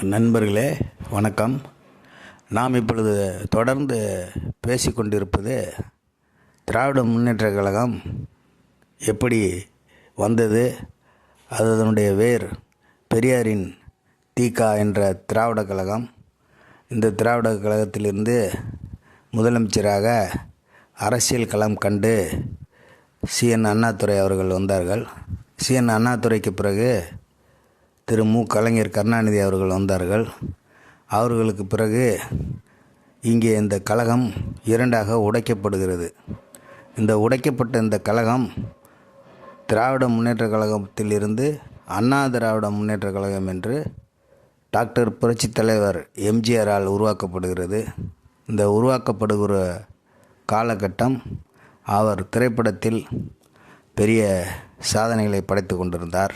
நண்பர்களே வணக்கம். நாம் இப்பொழுது தொடர்ந்து பேசிக்கொண்டிருப்பது திராவிட முன்னேற்ற கழகம் எப்படி வந்தது அது அதனுடைய வேர் பெரியாரின் தீகா என்ற திராவிட கழகம். இந்த திராவிட கழகத்திலிருந்து முதலமைச்சராக அரசியல் களம் கண்டு சிஎன் அண்ணாதுரை அவர்கள் வந்தார்கள். சிஎன் அண்ணாதுரைக்கு பிறகு திரு மு. கலைஞர் கருணாநிதி அவர்கள் வந்தார்கள். அவர்களுக்கு பிறகு இங்கே இந்த கழகம் இரண்டாக உடைக்கப்படுகிறது. இந்த உடைக்கப்பட்ட இந்த கழகம் திராவிட முன்னேற்ற கழகத்திலிருந்து அண்ணா திராவிட முன்னேற்ற கழகம் என்று டாக்டர் புரட்சி தலைவர் எம்ஜிஆரால் உருவாக்கப்படுகிறது. இந்த உருவாக்கப்படுகிற காலகட்டம் அவர் திரைப்படத்தில் பெரிய சாதனைகளை படைத்து கொண்டிருந்தார்.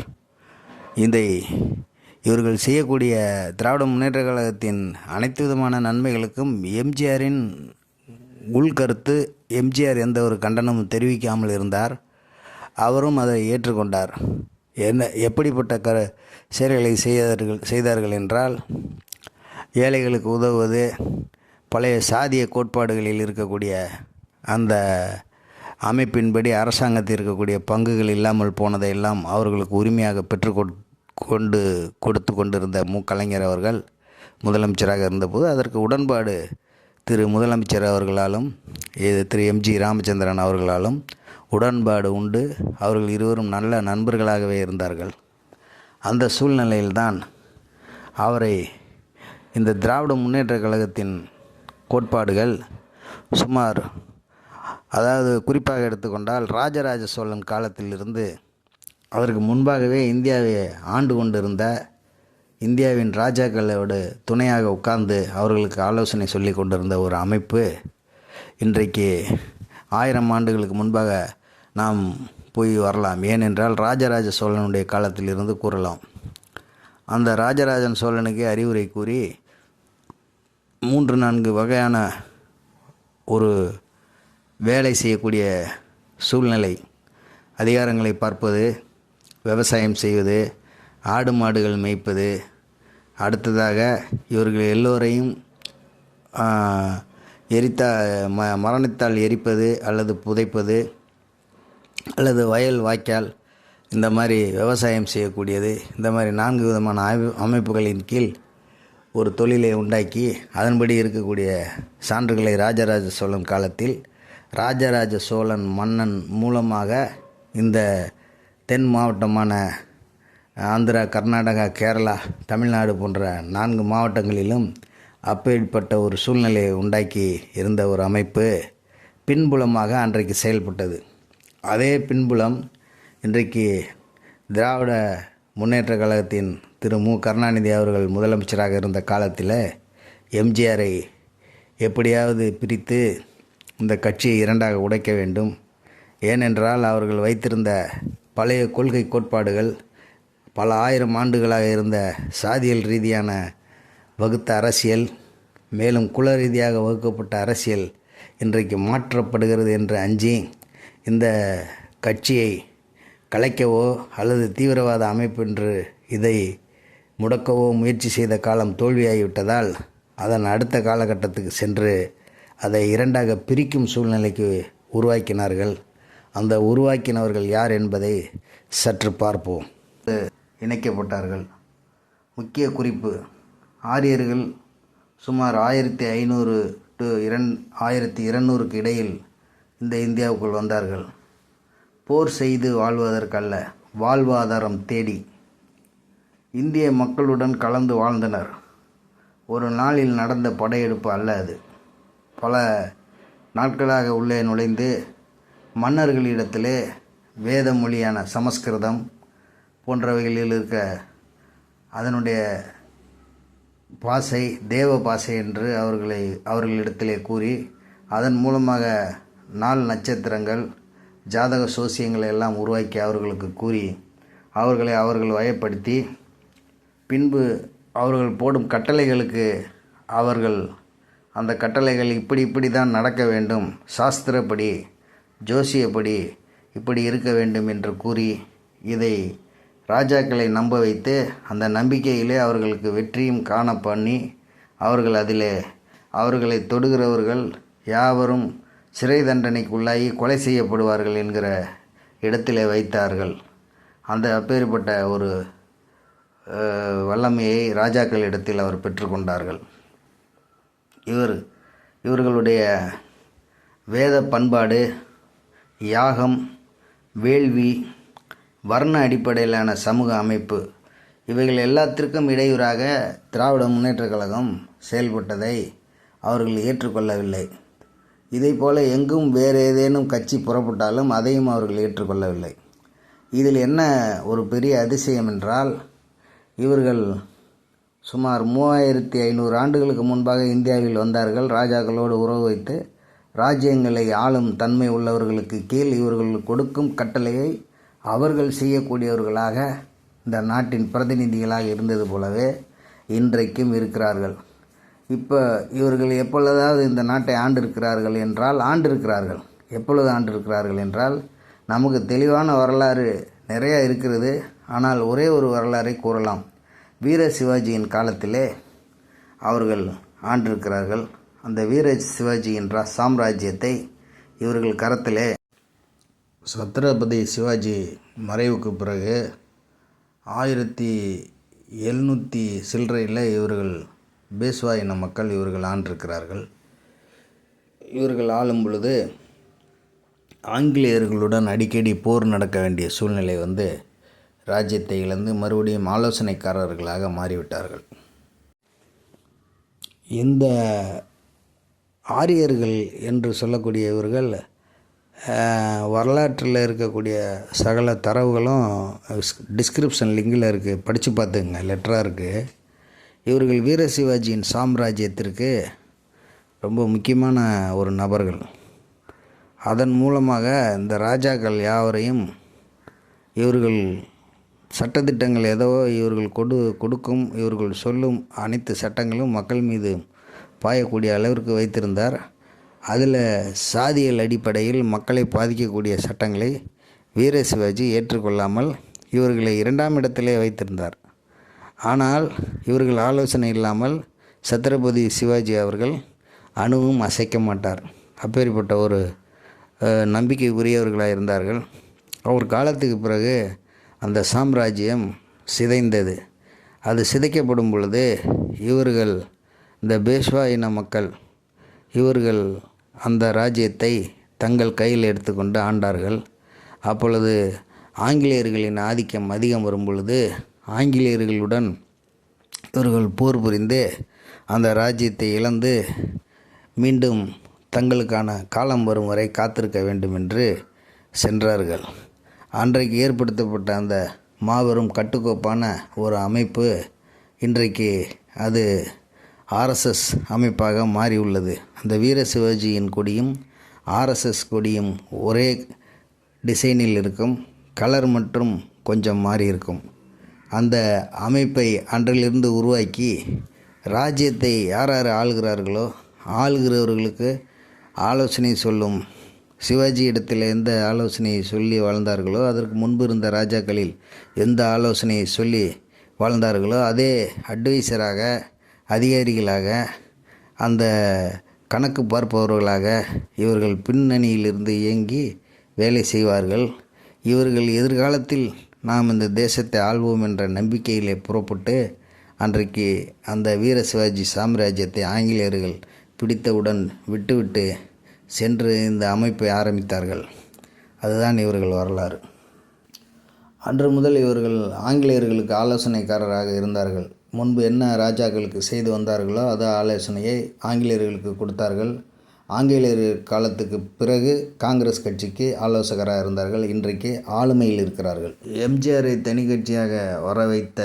இதை இவர்கள் செய்யக்கூடிய திராவிட முன்னேற்ற கழகத்தின் அனைத்து விதமான நன்மைகளுக்கும் எம்ஜிஆரின் உள்கருத்து எம்ஜிஆர் எந்த ஒரு கண்டனமும் தெரிவிக்காமல் இருந்தார். அவரும் அதை ஏற்றுக்கொண்டார். என்ன எப்படிப்பட்ட க செயல்களை செய்தார்கள் செய்தார்கள் என்றால் ஏழைகளுக்கு உதவுவது பழைய சாதிய கோட்பாடுகளில் இருக்கக்கூடிய அந்த அமைப்பின்படி அரசாங்கத்தில் இருக்கக்கூடிய பங்குகள் இல்லாமல் போனதையெல்லாம் அவர்களுக்கு உரிமையாக பெற்றுக்கொடு கொண்டு கொடுத்து கொண்டிருந்த மு கலைஞர் அவர்கள் முதலமைச்சராக இருந்தபோது அதற்கு உடன்பாடு திரு முதலமைச்சர் அவர்களாலும் திரு எம்ஜி ராமச்சந்திரன் அவர்களாலும் உடன்பாடு உண்டு. அவர்கள் இருவரும் நல்ல நண்பர்களாகவே இருந்தார்கள். அந்த சூழ்நிலையில்தான் அவரை இந்த திராவிட முன்னேற்ற கழகத்தின் கோட்பாடுகள் சுமார் அதாவது குறிப்பாக எடுத்துக்கொண்டால் ராஜராஜ சோழன் காலத்திலிருந்து அதற்கு முன்பாகவே இந்தியாவை ஆண்டு கொண்டிருந்த இந்தியாவின் ராஜாக்களோடு துணையாக உட்கார்ந்து அவர்களுக்கு ஆலோசனை சொல்லி கொண்டிருந்த ஒரு அமைப்பு இன்றைக்கு ஆயிரம் ஆண்டுகளுக்கு முன்பாக நாம் போய் வரலாம். ஏனென்றால் ராஜராஜ சோழனுடைய காலத்திலிருந்து கூறலாம். அந்த ராஜராஜன் சோழனுக்கு அறிவுரை கூறி மூன்று நான்கு வகையான ஒரு வேலை செய்யக்கூடிய சூழ்நிலை அதிகாரங்களை பார்ப்பது விவசாயம் செய்வது ஆடு மாடுகள் மேய்ப்பது. அடுத்ததாக இவர்கள் எல்லோரையும் எரித்தா ம மரணத்தால் எரிப்பது அல்லது புதைப்பது அல்லது வயல் வாய்க்கால் இந்த மாதிரி விவசாயம் செய்யக்கூடியது. இந்த மாதிரி நான்கு விதமான அமைப்புகளின் கீழ் ஒரு தொழிலை உண்டாக்கி அதன்படி இருக்கக்கூடிய சான்றுகளை ராஜராஜ சோழன் காலத்தில் ராஜராஜ சோழன் மன்னன் மூலமாக இந்த தென் மாவட்டமான ஆந்திரா கர்நாடகா கேரளா தமிழ்நாடு போன்ற நான்கு மாவட்டங்களிலும் அப்பேற்பட்ட ஒரு சூழ்நிலையை உண்டாக்கி இருந்த ஒரு அமைப்பு பின்புலமாக அன்றைக்கு செயல்பட்டது. அதே பின்புலம் இன்றைக்கு திராவிட முன்னேற்ற கழகத்தின் திரு. மு. கருணாநிதி அவர்கள் முதலமைச்சராக இருந்த காலத்தில் எம்ஜிஆரை எப்படியாவது பிரித்து இந்த கட்சியை இரண்டாக உடைக்க வேண்டும். ஏனென்றால் அவர்கள் வைத்திருந்த பழைய கொள்கை கோட்பாடுகள் பல ஆயிரம் ஆண்டுகளாக இருந்த சாதியல் ரீதியான வகுத்த அரசியல் மேலும் குல ரீதியாக வகுக்கப்பட்ட அரசியல் இன்றைக்கு மாற்றப்படுகிறது என்று அஞ்சி இந்த கட்சியை கலைக்கவோ அல்லது தீவிரவாத அமைப்பு என்று இதை முடக்கவோ முயற்சி செய்த காலம் தோல்வியாகிவிட்டதால் அதன் அடுத்த காலகட்டத்துக்கு சென்று அதை இரண்டாக பிரிக்கும் சூழ்நிலைக்கு உருவாக்கினார்கள். அந்த உருவாக்கினவர்கள் யார் என்பதை சற்று பார்ப்போம். இணைக்கப்பட்டார்கள். முக்கிய குறிப்பு ஆரியர்கள் சுமார் ஆயிரத்தி ஐநூறு டு இரண் ஆயிரத்தி இருநூறுக்கு இடையில் இந்த இந்தியாவுக்குள் வந்தார்கள். போர் செய்து வாழ்வதற்கல்ல வாழ்வாதாரம் தேடி. இந்திய மக்களுடன் கலந்து வாழ்ந்தனர். ஒரு நாளில் நடந்த படையெடுப்பு அல்ல அது. பல நாட்களாக உள்ளே நுழைந்து மன்னர்களிடத்திலே வேத மொழியான சமஸ்கிருதம் போன்றவைகளில் இருக்க அதனுடைய பாசை தேவ பாசை என்று அவர்களை அவர்களிடத்திலே கூறி அதன் மூலமாக நாள் நட்சத்திரங்கள் ஜாதக சோசியங்களை எல்லாம் உருவாக்கி அவர்களுக்கு கூறி அவர்களை அவர்கள் வயப்படுத்தி பின்பு அவர்கள் போடும் கட்டளைகளுக்கு அவர்கள் அந்த கட்டளைகள் இப்படி இப்படி தான் நடக்க வேண்டும். சாஸ்திரப்படி ஜோசியப்படி இப்படி இருக்க வேண்டும் என்று கூறி இதை ராஜாக்களை நம்ப வைத்து அந்த நம்பிக்கையிலே அவர்களுக்கு வெற்றியும் காண பண்ணி அவர்கள் அதிலே அவர்களை தொடுகிறவர்கள் யாவரும் சிறை தண்டனைக்குள்ளாகி கொலை செய்யப்படுவார்கள் என்கிற இடத்திலே வைத்தார்கள். அந்த அப்பேற்பட்ட ஒரு வல்லமையை ராஜாக்கள் இடத்தில் அவர் பெற்றுக்கொண்டார்கள் இவர் இவர்களுடைய வேத பண்பாடு யாகம் வேள்வி வர்ண அடிப்படையிலான சமூக அமைப்பு இவைகள் எல்லாத்திற்கும் இடையூறாக திராவிட முன்னேற்றக் கழகம் செயல்பட்டதை அவர்கள் ஏற்றுக்கொள்ளவில்லை. இதைப்போல எங்கும் வேறு ஏதேனும் கட்சி புறப்பட்டாலும் அதையும் அவர்கள் ஏற்றுக்கொள்ளவில்லை. இதில் என்ன ஒரு பெரிய அதிசயம் என்றால் இவர்கள் சுமார் மூவாயிரத்தி ஐநூறு ஆண்டுகளுக்கு முன்பாக இந்தியாவில் வந்தார்கள். ராஜாக்களோடு உறவு வைத்து ராஜ்யங்களை ஆளும் தன்மை உள்ளவர்களுக்கு கீழ் இவர்கள் கொடுக்கும் கட்டளையை அவர்கள் செய்யக்கூடியவர்களாக இந்த நாட்டின் பிரதிநிதிகளாக இருந்தது போலவே இன்றைக்கும் இருக்கிறார்கள். இப்போ இவர்கள் எப்பொழுதாவது இந்த நாட்டை ஆண்டிருக்கிறார்கள் என்றால் ஆண்டிருக்கிறார்கள். எப்பொழுது ஆண்டிருக்கிறார்கள் என்றால் நமக்கு தெளிவான வரலாறு நிறையா இருக்கிறது. ஆனால் ஒரே ஒரு வரலாறை கூறலாம். வீர சிவாஜியின் காலத்திலே அவர்கள் ஆண்டிருக்கிறார்கள். அந்த வீர சிவாஜியின் ரா- சாம்ராஜ்யத்தை இவர்கள் கரத்திலே சத்ரபதி சிவாஜி மறைவுக்கு பிறகு ஆயிரத்தி எழுநூற்றி சில்லறையில் இவர்கள் பேஸ்வா இன மக்கள் இவர்கள் ஆண்டிருக்கிறார்கள். இவர்கள் ஆளும் பொழுது ஆங்கிலேயர்களுடன் அடிக்கடி போர் நடக்க வேண்டிய சூழ்நிலை வந்து ராஜ்யத்தை இழந்து மறுபடியும் ஆலோசனைக்காரர்களாக மாறிவிட்டார்கள். இந்த ஆரியர்கள் என்று சொல்லக்கூடிய இவர்கள் வரலாற்றில் இருக்கக்கூடிய சகல தரவுகளும் டிஸ்கிரிப்ஷன் லிங்கில் இருக்குது படித்து பார்த்துங்க லெட்டராக இருக்குது இவர்கள் வீர சிவாஜியின் சாம்ராஜ்யத்திற்கு ரொம்ப முக்கியமான ஒரு நபர்கள். அதன் மூலமாக இந்த ராஜாக்கள் யாவரையும் இவர்கள் சட்டத்திட்டங்கள் ஏதோ இவர்கள் கொடு கொடுக்கும் இவர்கள் சொல்லும் அனைத்து சட்டங்களும் மக்கள் மீது பாயக்கூடிய அளவிற்கு வைத்திருந்தார். அதில் சாதியல் அடிப்படையில் மக்களை பாதிக்கக்கூடிய சட்டங்களை வீர சிவாஜி ஏற்றுக்கொள்ளாமல் இவர்களை இரண்டாம் இடத்திலே வைத்திருந்தார். ஆனால் இவர்கள் ஆலோசனை இல்லாமல் சத்ரபதி சிவாஜி அவர்கள் அணுவும் அசைக்க மாட்டார். அப்பேற்பட்ட ஒரு நம்பிக்கை நம்பிக்கைக்குரியவர்களாக இருந்தார்கள். அவர் காலத்துக்கு பிறகு அந்த சாம்ராஜ்யம் சிதைந்தது. அது சிதைக்கப்படும் பொழுது இவர்கள் இந்த பேஷ்வா இன மக்கள் இவர்கள் அந்த ராஜ்யத்தை தங்கள் கையில் எடுத்துக்கொண்டு ஆண்டார்கள். அப்பொழுது ஆங்கிலேயர்களின் ஆதிக்கம் அதிகம் வரும்பொழுது ஆங்கிலேயர்களுடன் இவர்கள் போர் புரிந்து அந்த ராஜ்யத்தை இழந்து மீண்டும் தங்களுக்கான காலம் வரும் வரை காத்திருக்க வேண்டும் என்று சென்றார்கள். அன்றைக்கு ஏற்படுத்தப்பட்ட அந்த மாபெரும் கட்டுக்கோப்பான ஒரு அமைப்பு இன்றைக்கு அது ஆர்எஸ்எஸ் அமைப்பாக மாறியுள்ளது. அந்த வீர சிவாஜியின் கொடியும் ஆர்எஸ்எஸ் கொடியும் ஒரே டிசைனில் இருக்கும். கலர் மற்றும் கொஞ்சம் மாறி இருக்கும் அந்த அமைப்பை அன்றிலிருந்து உருவாக்கி ராஜ்யத்தை யார் யார் ஆளுகிறார்களோ ஆளுகிறவர்களுக்கு ஆலோசனை சொல்லும். சிவாஜி இடத்தில் எந்த ஆலோசனையை சொல்லி வாழ்ந்தார்களோ அதற்கு முன்பு இருந்த ராஜாக்களில் எந்த ஆலோசனையை சொல்லி வாழ்ந்தார்களோ அதே அட்வைசராக அதிகாரிகளாக அந்த கணக்கு பார்ப்பவர்களாக இவர்கள் பின்னணியிலிருந்து இயங்கி வேலை செய்வார்கள். இவர்கள் எதிர்காலத்தில் நாம் இந்த தேசத்தை ஆள்வோம் என்ற நம்பிக்கையிலே புறப்பட்டு அன்றைக்கு அந்த வீர சிவாஜி சாம்ராஜ்யத்தை ஆங்கிலேயர்கள் பிடித்தவுடன் விட்டுவிட்டு சென்று இந்த அமைப்பை ஆரம்பித்தார்கள். அதுதான் இவர்கள் வரலாறு. அன்று முதல் இவர்கள் ஆங்கிலேயர்களுக்கு ஆலோசனைக்காரராக இருந்தார்கள். முன்பு என்ன ராஜாக்களுக்கு செய்து வந்தார்களோ அது ஆலோசனையை ஆங்கிலேயர்களுக்கு கொடுத்தார்கள். ஆங்கிலேயர் காலத்துக்கு பிறகு காங்கிரஸ் கட்சிக்கு ஆலோசகராக இருந்தார்கள். இன்றைக்கு ஆளுமையில் இருக்கிறார்கள். எம்ஜிஆரை தனி கட்சியாக வர வைத்த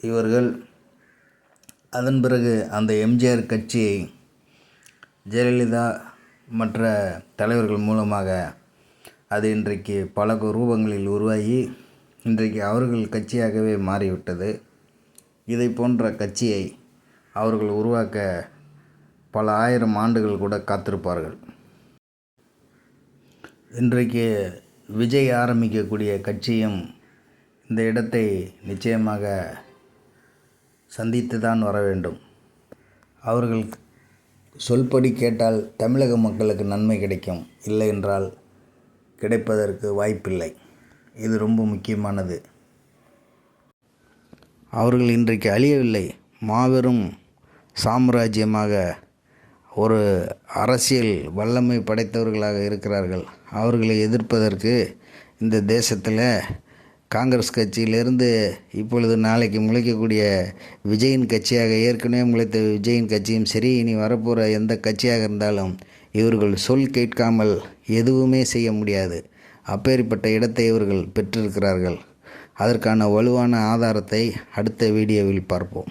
இவர்கள் அதன் பிறகு அந்த எம்ஜிஆர் கட்சியை ஜெயலலிதா மற்ற தலைவர்கள் மூலமாக அது இன்றைக்கு பல ரூபங்களில் உருவாகி இன்றைக்கு அவர்கள் கட்சியாகவே மாறிவிட்டது. இதை போன்ற கட்சியை அவர்கள் உருவாக்க பல ஆயிரம் ஆண்டுகள் கூட காத்திருப்பார்கள். இன்றைக்கு விஜய் ஆரம்பிக்கக்கூடிய கட்சியும் இந்த இடத்தை நிச்சயமாக சந்தித்து தான் வர வேண்டும். அவர்கள் சொல்படி கேட்டால் தமிழக மக்களுக்கு நன்மை கிடைக்கும். இல்லை என்றால் கிடைப்பதற்கு வாய்ப்பில்லை. இது ரொம்ப முக்கியமானது. அவர்கள் இன்றைக்கு அழியவில்லை. மாபெரும் சாம்ராஜ்யமாக ஒரு அரசியல் வல்லமை படைத்தவர்களாக இருக்கிறார்கள். அவர்களை எதிர்ப்பதற்கு இந்த தேசத்தில் காங்கிரஸ் கட்சியிலிருந்து இப்பொழுது நாளைக்கு முளைக்கக்கூடிய விஜயின் கட்சியாக ஏற்கனவே முளைத்த விஜயின் கட்சியும் சரி இனி வரப்போகிற எந்த கட்சியாக இருந்தாலும் இவர்கள் சொல் கேட்காமல் எதுவுமே செய்ய முடியாது. அப்பேற்பட்ட இடத்தை இவர்கள் பெற்றிருக்கிறார்கள். அதற்கான வலுவான ஆதாரத்தை அடுத்த வீடியோவில் பார்ப்போம்.